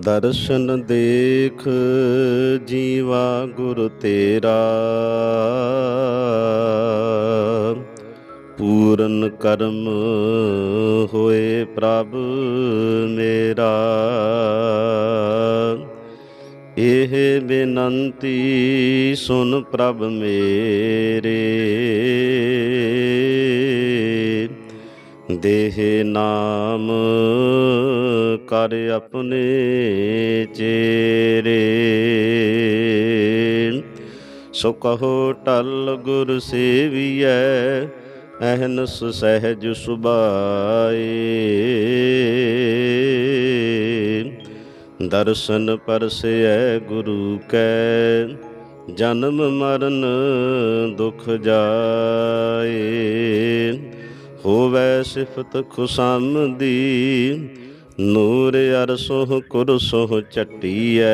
ਦਰਸ਼ਨ ਦੇਖ ਜੀਵਾ ਗੁਰ ਤੇਰਾ। ਪੂਰਨ ਕਰਮ ਹੋਏ ਪ੍ਰਭ ਮੇਰਾ। ਇਹ ਬੇਨੰਤੀ ਸੁਨ ਪ੍ਰਭ ਮੇਰੇ। ਦੇਹ ਨਾਮ ਕਰ ਆਪਣੇ ਚੇਰੇ। ਸੋ ਕਹੋ ਟਲ ਗੁਰ ਸੇਵੀਐ, ਅਹਨਸ ਸਹਿਜ ਸੁਭਾਏ। ਦਰਸ਼ਨ ਪਰਸੈ ਗੁਰੂ ਕੈ, ਜਨਮ ਮਰਨ ਦੁਖ ਜਾਏ। ਹੋਵੇ ਸਿਫਤ ਖੁਸਮ ਦੀ, ਨੂਰ ਅਰਸੋਹ ਕੁਰਸੋਹ ਚਟੀਐ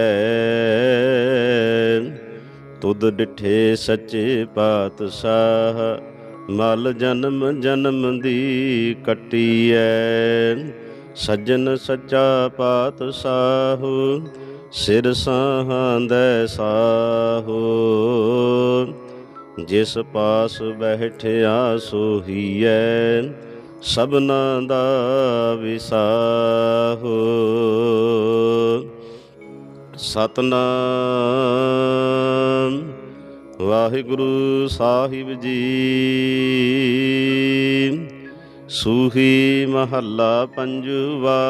ਤੁਧ ਡਿਠੇ ਸੱਚੇ ਪਾਤਸ਼ਾਹ, ਮਲ ਜਨਮ ਜਨਮ ਦੀ ਕਟੀਐ। ਸੱਜਣ ਸੱਚਾ ਪਾਤਸ਼ਾਹ, ਸਿਰ ਸਾਹਾਂਦੈ ਸਾਹੋ। ਜਿਸ ਪਾਸ ਬੈਠਿਆ ਸੋਹੀਐ ਸਭਨਾ ਦਾ ਵਿਸਾਹੋ। ਸਤਨਾਮ ਵਾਹਿਗੁਰੂ ਸਾਹਿਬ ਜੀ। ਸੂਹੀ ਮਹੱਲਾ ਪੰਜਵਾ।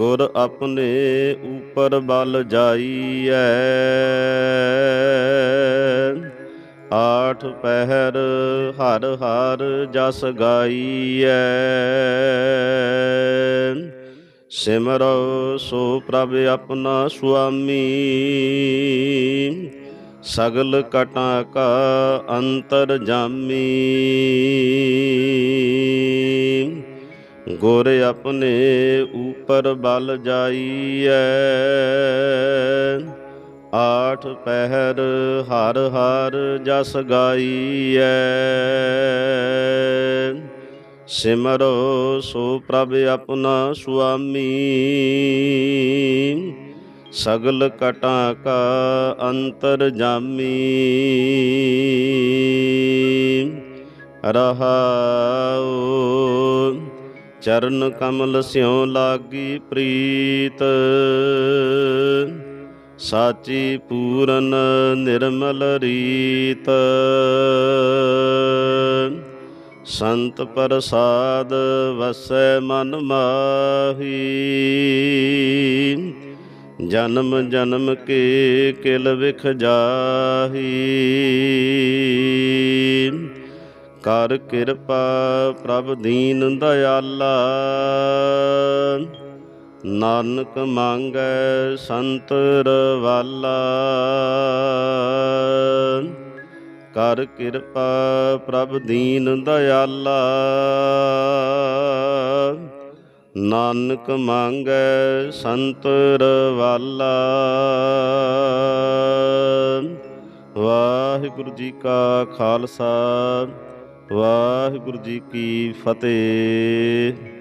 ਗੁਰ ਆਪਣੇ ਉਪਰ ਬਲ ਜਾਈਐ। ਆਠ ਪਹਿਰ ਹਰ ਹਰ ਜਸ ਗਾਈਐ। ਸਿਮਰੋ ਸੋ ਪ੍ਰਭ ਆਪਣਾ ਸੁਆਮੀ। ਸਗਲ ਕਟਾਂ ਕਾ ਅੰਤਰ ਜਾਮੀ। ਗੁਰ ਆਪਣੇ ਉਪਰ ਬਲ ਜਾਈਐ। ਆਠ ਪਹਿਰ ਹਰ ਹਰ ਜਸ ਗਾਈਐ। ਸਿਮਰੋ ਸੋ ਪ੍ਰਭ ਆਪਣਾ ਸੁਆਮੀ। ਸਗਲ ਕਟਾਂ ਕਾ ਅੰਤਰ ਜਾਮੀ। ਰਹਾਉ ਚਰਨ ਕਮਲ ਸਿਉ ਲਾਗੀ ਪ੍ਰੀਤ। ਸਾਚੀ ਪੂਰਨ ਨਿਰਮਲ ਰੀਤ। ਸੰਤ ਪ੍ਰਸਾਦ ਵਸੈ ਮਨ ਮਾਹੀ। ਜਨਮ ਜਨਮ ਕੇ ਕਿਲ ਵਿਖ ਜਾਹੀ। ਕਰ ਕਿਰਪਾ ਪ੍ਰਭ ਦੀਨ ਦਇਆਲਾ। ਨਾਨਕ ਮੰਗੈ ਸੰਤ ਰਵਾਲਾ। ਕਰ ਕਿਰਪਾ ਪ੍ਰਭ ਦੀਨ ਦਇਆਲਾ। ਨਾਨਕ ਮੰਗੈ ਸੰਤ ਰਵਾਲਾ। ਵਾਹਿਗੁਰੂ ਜੀ ਕਾ ਖਾਲਸਾ। ਵਾਹਿਗੁਰੂ ਜੀ ਕੀ ਫਤਿਹ।